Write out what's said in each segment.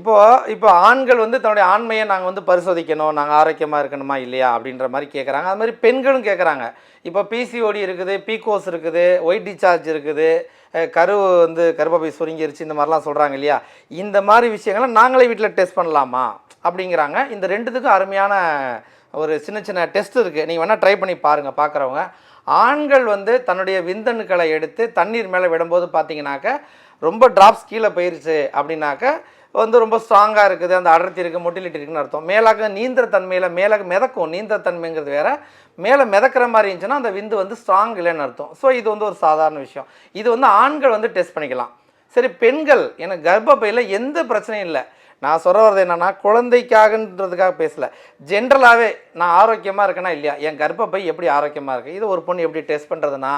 இப்போ இப்போ ஆண்கள் வந்து தன்னுடைய ஆண்மையை நாங்கள் வந்து பரிசோதிக்கணும் நாங்கள் ஆரோக்கியமாக இருக்கணுமா இல்லையா அப்படின்ற மாதிரி கேட்குறாங்க அது மாதிரி பெண்களும் கேட்குறாங்க இப்போ பிசிஓடி இருக்குது பிகோஸ் இருக்குது ஒயிட் டிசார்ஜ் இருக்குது கரு வந்து கருப்பப்பை சுருங்கிருச்சு இந்த மாதிரிலாம் சொல்கிறாங்க இல்லையா? இந்த மாதிரி விஷயங்களை நாங்களே வீட்டில் டெஸ்ட் பண்ணலாமா அப்படிங்கிறாங்க. இந்த ரெண்டுத்துக்கும் அருமையான ஒரு சின்ன சின்ன டெஸ்ட் இருக்குது நீங்கள் வேணால் ட்ரை பண்ணி பாருங்கள் பார்க்குறவங்க ஆண்கள் வந்து தன்னுடைய விந்தணுக்களை எடுத்து தண்ணீர் மேலே விடும்போது பார்த்தீங்கன்னாக்க ரொம்ப ட்ராப்ஸ் கீழே போயிருச்சு அப்படின்னாக்க வந்து ரொம்ப ஸ்ட்ராங்காக இருக்குது அந்த அடர்த்தி இருக்குது மொட்டிலிட்டி இருக்குன்னு அர்த்தம். மேலாக நீந்திர தன்மையில் மேலாக மிதக்கும் நீந்திர தன்மைங்கிறது வேறு. மேலே மிதக்கிற மாதிரி இருந்துச்சுன்னா அந்த விந்து வந்து ஸ்ட்ராங் இல்லைன்னு அர்த்தம். ஸோ இது வந்து ஒரு சாதாரண விஷயம். இது வந்து ஆண்கள் வந்து டெஸ்ட் பண்ணிக்கலாம். சரி பெண்கள் எனக்கு கர்ப்பப்பையில் எந்த பிரச்சனையும் இல்லை. நான் சொல்ல வர்றது குழந்தைக்காகன்றதுக்காக பேசல. ஜென்ரலாகவே நான் ஆரோக்கியமாக இருக்கேனா இல்லையா? என் கர்ப்பப்பை எப்படி ஆரோக்கியமாக இருக்குது இது ஒரு பொண்ணு எப்படி டெஸ்ட் பண்ணுறதுனா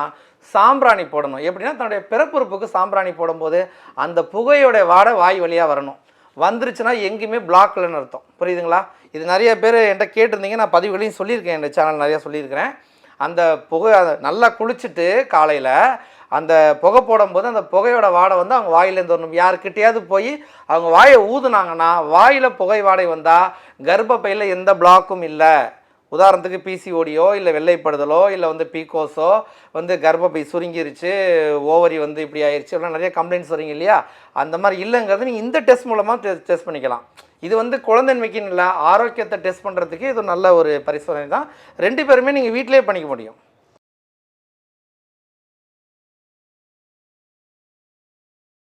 சாம்பிராணி போடணும். எப்படின்னா தன்னுடைய பிறப்புறுப்புக்கு சாம்பிராணி போடும்போது அந்த புகையோடைய வாடை வாய் வழியாக வரணும். வந்துருச்சுன்னா எங்கேயுமே பிளாக்லன்னு அர்த்தம். புரியுதுங்களா? இது நிறைய பேர் என்கிட்ட கேட்டிருந்தீங்க. நான் பதிவுகளையும் சொல்லியிருக்கேன். என் சேனல் நிறையா சொல்லியிருக்கிறேன். அந்த புகை அதை நல்லா குளிச்சுட்டு காலையில் அந்த புகை போடும்போது அந்த புகையோட வாடை வந்து அவங்க வாயிலேருந்து வரணும். யாருக்கிட்டையாவது போய் அவங்க வாயை ஊதுனாங்கன்னா வாயில் புகை வாடை வந்தால் கர்ப்பப்பையில் எந்த பிளாக்கும் இல்லை. உதாரணத்துக்கு பிசிஓடியோ இல்லை வெள்ளைப்படுதலோ இல்லை வந்து பீகோஸோ வந்து கர்ப்பப்பை சுருங்கிருச்சு ஓவரி வந்து இப்படி ஆயிடுச்சு எல்லாம் நிறைய கம்ப்ளைண்ட்ஸ் வரீங்க இல்லையா? அந்த மாதிரி இல்லைங்கிறது நீங்கள் இந்த டெஸ்ட் மூலமாக டெஸ்ட் பண்ணிக்கலாம். இது வந்து குழந்தைன்மைக்குன்னு இல்லை ஆரோக்கியத்தை டெஸ்ட் பண்ணுறதுக்கு இது நல்ல ஒரு பரிசோதனை தான் ரெண்டு பேருமே நீங்கள் வீட்டிலேயே பண்ணிக்க முடியும்.